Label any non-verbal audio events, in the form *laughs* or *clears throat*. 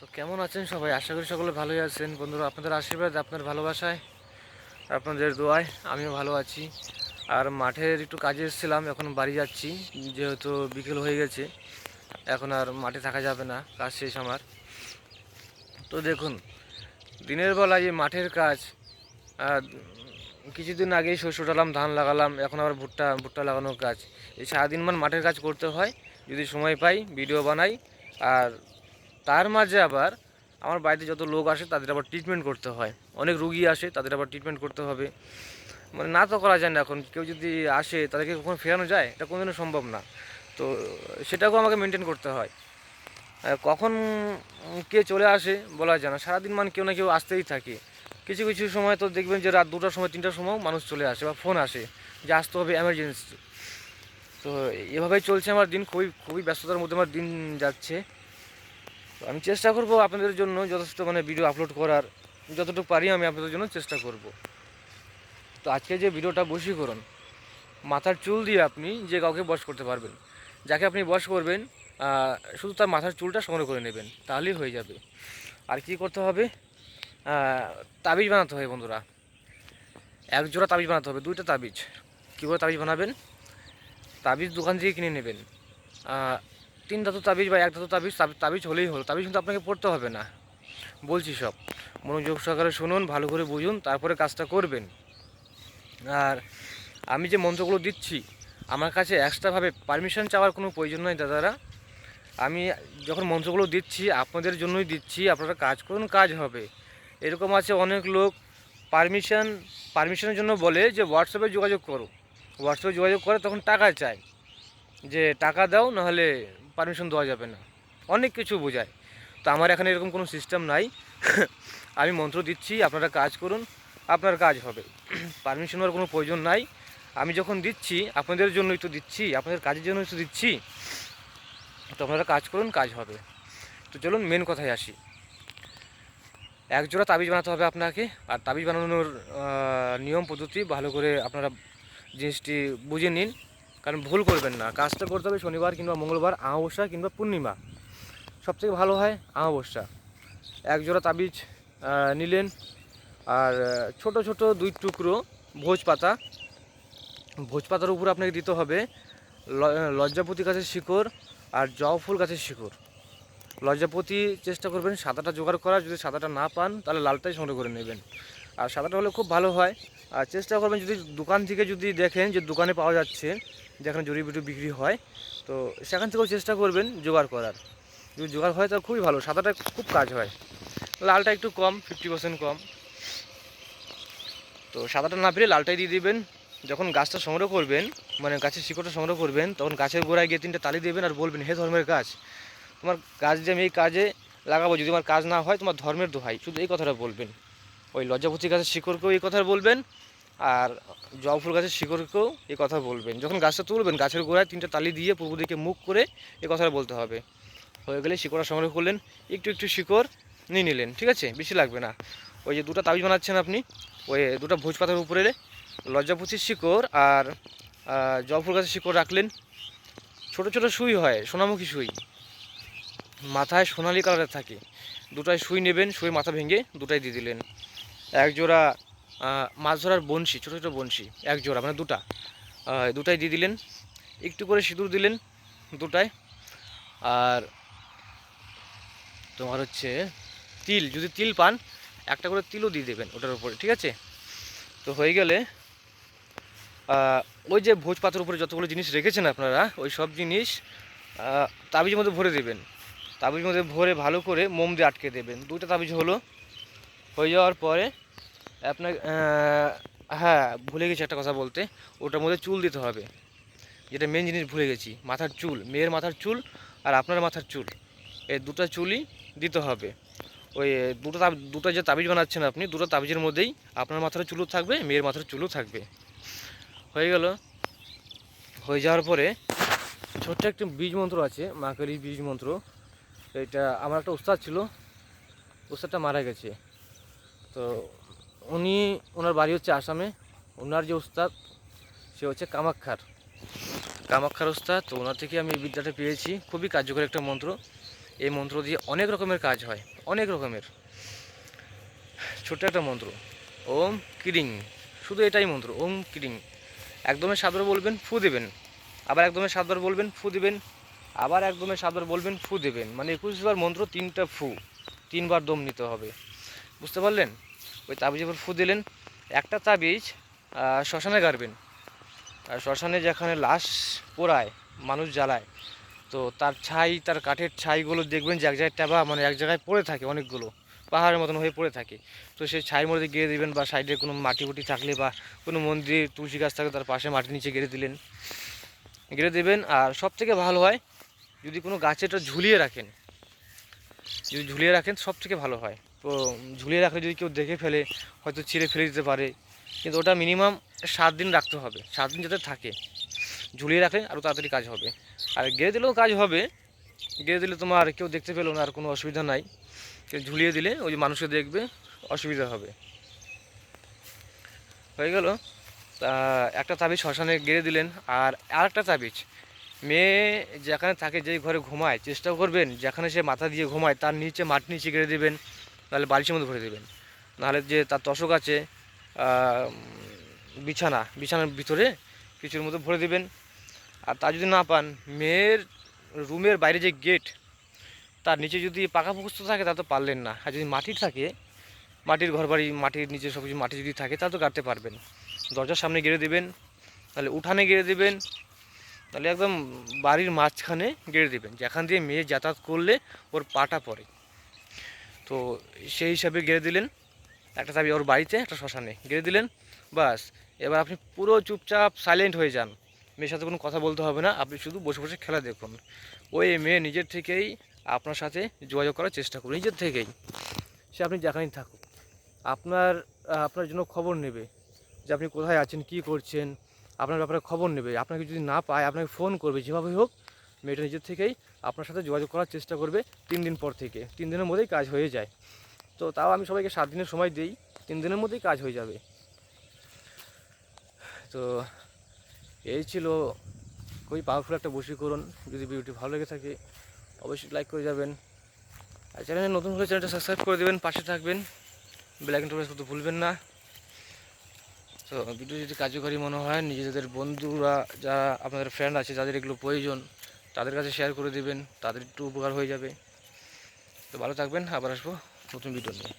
তো কেমন আছেন সবাই? আশা করি সকলে ভালোই আছেন। বন্ধুরা, আপনাদের আশীর্বাদ, আপনার ভালোবাসায়, আপনাদের দোয়ায় আমিও ভালো আছি। আর মাঠের একটু কাজে এসেছিলাম, এখন বাড়ি যাচ্ছি। যেহেতু বিকেল হয়ে গেছে, এখন আর মাঠে থাকা যাবে না, কাজ শেষ আমার। তো দেখুন, দিনের বেলা যে মাঠের কাজ কিছুদিন আগেই শস্য ডালাম ধান লাগালাম, এখন আবার ভুট্টা ভুট্টা লাগানোর কাজ। এই সারাদিন মান মাঠের কাজ করতে হয়, যদি সময় পাই, ভিডিও বানাই, আর তার মাঝে আবার আমার বাড়িতে যত লোক আসে, তাদের আবার ট্রিটমেন্ট করতে হয়। অনেক রুগী আসে, তাদের আবার ট্রিটমেন্ট করতে হবে। মানে না তো করা যায় না এখন। কেউ যদি আসে, তাদেরকে কখনো ফেরানো যায়? এটা কোনোদিনও সম্ভব না। তো সেটাকেও আমাকে মেনটেন করতে হয়। কখন কে চলে আসে বলা যায় না। সারাদিন মানে কেউ না কেউ আসতেই থাকে। কিছু কিছু সময় তো দেখবেন যে রাত দুটার সময়, তিনটার সময় মানুষ চলে আসে বা ফোন আসে যে আসতে হবে এমার্জেন্সি তো এভাবেই চলছে আমার দিন। খুবই খুবই ব্যস্ততার মধ্যে আমার দিন যাচ্ছে। তো আমি চেষ্টা করব আপনাদের জন্য যথেষ্ট মানে ভিডিও আপলোড করার। যতটুকু পারি আমি আপনাদের জন্য চেষ্টা করব। তো আজকে যে ভিডিওটা বশীকরণ, মাথার চুল দিয়ে আপনি যে কাউকে বশ করতে পারবেন, যাকে আপনি বশ করবেন শুধু তার মাথার চুলটা সংগ্রহ করে নেবেন, তাহলেই হয়ে যাবে। আর কি করতে হবে? তাবিজ বানাতে হবে বন্ধুরা। এক জোড়া তাবিজ বানাতে হবে, দুইটা তাবিজ। কী করে তাবিজ বানাবেন? তাবিজ দোকান থেকে কিনে নেবেন। তিন ধাতু তাবিজ বা এক ধাতু তাবিজ, তাবি- তাবিজ হলেই হলো। তাবিজ কিন্তু আপনাকে পড়তে হবে না। বলছি সব। মনোযোগ সহকারে শুনুন, ভালো করে বুঝুন, তারপরে কাজটা করবেন। আর আমি যে মন্ত্রগুলো দিচ্ছি, আমার কাছে এক্সট্রাভাবে পারমিশন চাওয়ার কোনো প্রয়োজন নয় দাদারা। আমি যখন মন্ত্রগুলো দিচ্ছি, আপনাদের জন্যই দিচ্ছি, আপনারা কাজ করুন, কাজ হবে। এরকম আছে অনেক লোক পারমিশন পারমিশনের জন্য বলে যে হোয়াটসঅ্যাপে যোগাযোগ করো। হোয়াটসঅ্যাপে যোগাযোগ করে তখন টাকা চায়। যে টাকা দাও, নাহলে পারমিশন দেওয়া যাবে না। অনেক কিছু বোঝায়। তো আমার এখানে এরকম কোনো সিস্টেম নাই। *laughs* আমি মন্ত্র দিচ্ছি, আপনারা কাজ করুন, আপনার কাজ হবে। *clears throat* পারমিশন হওয়ার কোনো প্রয়োজন নাই। আমি যখন দিচ্ছি, আপনাদের জন্যই তো দিচ্ছি, আপনাদের কাজের জন্যই তো দিচ্ছি। তো আপনারা কাজ করুন, কাজ হবে। তো চলুন মেন কথায় আসি। এক জোড়া তাবিজ বানাতে হবে আপনাকে। আর তাবিজ বানানোর নিয়ম, পদ্ধতি ভালো করে আপনারা জিনিসটি বুঝে নিন। কারণ ভুল করবেন না। কাজটা করতে হবে শনিবার কিংবা মঙ্গলবার, আমাবস্যা কিংবা পূর্ণিমা। সবথেকে ভালো হয় আমাবস্যা। এক জোড়া তাবিজ নিলেন। আর ছোট ছোট দুই টুকরো ভোজ পাতা। ভোজ পাতার উপর আপনাকে দিতে হবে লজ্জাপতি গাছের শিকড় আর জবা ফুল গাছের শিকড়। লজ্জাপতি চেষ্টা করবেন সাদাটা জোগাড় করার। যদি সাদাটা না পান, তাহলে লালটাই সংগ্রহ করে নেবেন। আর সাদাটা হলে খুব ভালো হয়। আর চেষ্টা করবেন যদি দোকান থেকে যদি দেখেন যে দোকানে পাওয়া যাচ্ছে, যেখানে জড়িবুটি বিক্রি হয়, তো সেখান থেকেও চেষ্টা করবেন জোগাড় করার। যদি জোগাড় হয় তাহলে খুবই ভালো, সাদাটা খুব কাজ হয়। লালটা একটু কম ফিফটি পার্সেন্ট কম। তো সাদাটা না পেলে লালটাই দিয়ে দিবেন। যখন গাছটা সংগ্রহ করবেন মানে গাছের শিকড়টা সংগ্রহ করবেন, তখন গাছের গোড়ায় গিয়ে তিনটে তালি দেবেন আর বলবেন, হে ধর্মের গাছ, তোমার গাছ যে আমি এই কাজে লাগাবো, যদি আমার কাজ না হয়, তোমার ধর্মের দোহাই। শুধু এই কথাটা বলবেন। ওই লজ্জাপতি গাছের শিকড়কেও এই কথা বলবেন আর জবা ফুল গাছের শিকড়কেও এই কথা বলবেন। যখন গাছটা তুলবেন গাছের গোড়ায় তিনটে তালি দিয়ে পূর্ব দিকে মুখ করে এই কথাটা বলতে হবে। হয়ে গেলে শিকড়টা সংগ্রহ করলেন একটু একটু শিকড় নিয়ে নিলেন ঠিক আছে? বেশি লাগবে না। ওই যে দুটো তাবিজ বানাচ্ছেন আপনি ওই দুটো ভোজ পাতার উপরে লজ্জাপতির শিকড় আর আহ, জবা ফুল গাছের শিকড় রাখলেন। ছোট ছোট সুই হয় সোনামুখী সুই। মাথায় সোনালি কালারের থাকে। দুটায় সুই নেবেন সুই মাথা ভেঙে দুটাই দিয়ে দিলেন। এক জোড়া মাছ ধরার বনশি, ছোটো ছোটো বনশি, এক জোড়া মানে দুটা। দুটাই দিয়ে দিলেন। একটু করে সিঁদুর দিলেন দুটায়। আর তোমার হচ্ছে তিল, যদি তিল পান, একটা করে তিলও দিয়ে দেবেন ওটার উপরে, ঠিক আছে? তো হয়ে গেলে ওই যে ভোজ পাতার উপরে যতগুলো জিনিস রেখেছেন আপনারা, ওই সব জিনিস তাবিজের মধ্যে ভরে দেবেন। তাবিজের মধ্যে ভরে ভালো করে মোম দিয়ে আটকে দেবেন। দুটো তাবিজ হলো। হয়ে যাওয়ার পরে আপনার হ্যাঁ ভুলে গেছি একটা কথা বলতে। ওটার মধ্যে চুল দিতে হবে। যেটা মেন জিনিস ভুলে গেছি। মাথার চুল, মেয়ের মাথার চুল আর আপনার মাথার চুল। এই দুটো চুলই দিতে হবে। ওই দুটো দুটো যে তাবিজ বানাচ্ছেন আপনি, দুটো তাবিজের মধ্যেই আপনার মাথার চুলও থাকবে, মেয়ের মাথার চুলও থাকবে। হয়ে গেল। হয়ে যাওয়ার পরে ছোট্ট একটা বীজ মন্ত্র আছে, মাকারি বীজ মন্ত্র। এটা আমার একটা উস্তাদ ছিল উস্তাদটা মারা গেছে। তো উনি ওনার বাড়ি হচ্ছে আসামে। ওনার যে উস্তাদ সে হচ্ছে কামাক্ষার কামাক্ষার উস্তাদ তো ওনার থেকে আমি এই বিদ্যাটা পেয়েছি। খুবই কার্যকরী একটা মন্ত্র। এই মন্ত্র দিয়ে অনেক রকমের কাজ হয়, অনেক রকমের। ছোট্ট একটা মন্ত্র। ওম কিডিং শুধু এটাই মন্ত্র, ওম কিডিং একদমে সাতবার বলবেন, ফু দেবেন। আবার একদমে সাতবার বলবেন, ফু দেবেন। আবার একদমে সাতবার বলবেন, ফু দেবেন। মানে একুশবার মন্ত্র, তিনটা ফু। তিনবার দম নিতে হবে। বুঝতে পারলেন? ওই তাবিজ এবার ফু দিলেন, একটা তাবিজ শ্মশানে গাড়বেন। আর শ্মশানে যেখানে লাশ পোড়ায়, মানুষ জ্বালায়, তো তার ছাই, তার কাঠের ছাইগুলো দেখবেন যে এক জায়গায় টাবা মানে এক জায়গায় পড়ে থাকে অনেকগুলো, পাহাড়ের মতন হয়ে পড়ে থাকে। তো সেই ছাইয়ের মধ্যে গেড়ে দিবেন বা সাইডে কোনো মাটি ফুটি থাকলে বা কোনো মন্দির তুলসী গাছ থাকলে তার পাশে মাটির নিচে গেড়ে দিলেন। গেড়ে দেবেন, আর সব থেকে ভালো হয়, যদি কোনো গাছেটা ঝুলিয়ে রাখেন, যদি ঝুলিয়ে রাখেন সব থেকে ভালো হয়। ঝুলিয়ে রাখলে যদি কেউ দেখে ফেলে, হয়তো ছিঁড়ে ফেলে দিতে পারে। কিন্তু ওটা মিনিমাম সাত দিন রাখতে হবে। সাত দিন যাতে থাকে। ঝুলিয়ে রাখলে আরও তাড়াতাড়ি কাজ হবে। আর গেড়ে দিলেও কাজ হবে। গেড়ে দিলে তোমার কেউ দেখতে পেল না, আর কোনো অসুবিধা নাই। ঝুলিয়ে দিলে ওই যে মানুষকে দেখবে, অসুবিধা হবে। হয়ে গেল। তা একটা তাবিজ শ্মশানে গেড়ে দিলেন। আর আরেকটা তাবিজ মেয়ে যেখানে থাকে, যেই ঘরে ঘুমায় চেষ্টা করবেন, যেখানে সে মাথা দিয়ে ঘুমায়, তার নিচে মাটি নিচে গেড়ে দেবেন। নাহলে বালিশের মধ্যে ভরে দেবেন। নাহলে যে তার তশক আছে বিছানা, বিছানার ভিতরে কিছুর মধ্যে ভরে দেবেন। আর তা যদি না পান, মেয়ের রুমের বাইরে যে গেট তার নিচে যদি পাকা পুকুস্ত থাকে, তা তো পারলেন না। আর যদি মাটির থাকে, মাটির ঘর বাড়ি মাটির নিচে সব কিছু মাটি যদি থাকে, তা তো কাটতে পারবেন। দরজার সামনে গেড়ে দেবেন, তাহলে উঠানে গেড়ে দেবেন, তাহলে একদম বাড়ির মাঝখানে গেড়ে দেবেন। যেখান দিয়ে মেয়ে যাতায়াত করলে ওর পাটা পড়ে। তো সেই হিসাবে গেড়ে দিলেন। একটা চাবি ওর বাড়িতে, একটা শ্মশানে। গেড়ে দিলেন, বাস। এবার আপনি পুরো চুপচাপ সাইলেন্ট হয়ে যান। মেয়ের সাথে কোনো কথা বলতে হবে না, আপনি শুধু বসে বসে খেলা দেখুন। ওই মেয়ে নিজের থেকেই আপনার সাথে যোগাযোগ করার চেষ্টা করুন, নিজের থেকেই। সে আপনি যেখানেই থাকুক। আপনার আপনার জন্য খবর নেবে যে আপনি কোথায় আছেন, কি করছেন। আপনার ব্যাপারে খবর নেবে। আপনাকে যদি না পায়, আপনাকে ফোন করবে, যেভাবেই হোক মেয়েটা নিজের থেকেই আপনার সাথে যোগাযোগ করার চেষ্টা করবে তিন দিন পর থেকে। তিন দিনের মধ্যেই কাজ হয়ে যায়। তো তাও আমি সবাইকে সাত দিনের সময় দিই, তিন দিনের মধ্যেই কাজ হয়ে যাবে। তো এই ছিল খুবই পাওয়ারফুল একটা বশীকরণ। যদি ভিডিওটি ভালো লেগে থাকে, অবশ্যই লাইক করে যাবেন। আর চ্যানেলে নতুন হলে চ্যানেলটা সাবস্ক্রাইব করে দেবেন, পাশে থাকবেন। বেলাইকন প্রেস করতে ভুলবেন না। তো ভিডিও যদি কার্যকরী মনে হয়, নিজেদের বন্ধুরা, যারা আপনাদের ফ্রেন্ড আছে, যাদের এগুলো প্রয়োজন তাদের কাছে শেয়ার করে দেবেন, তাদের একটু উপকার হয়ে যাবে। তো ভালো থাকবেন, আবার আসব নতুন ভিডিও নিয়ে।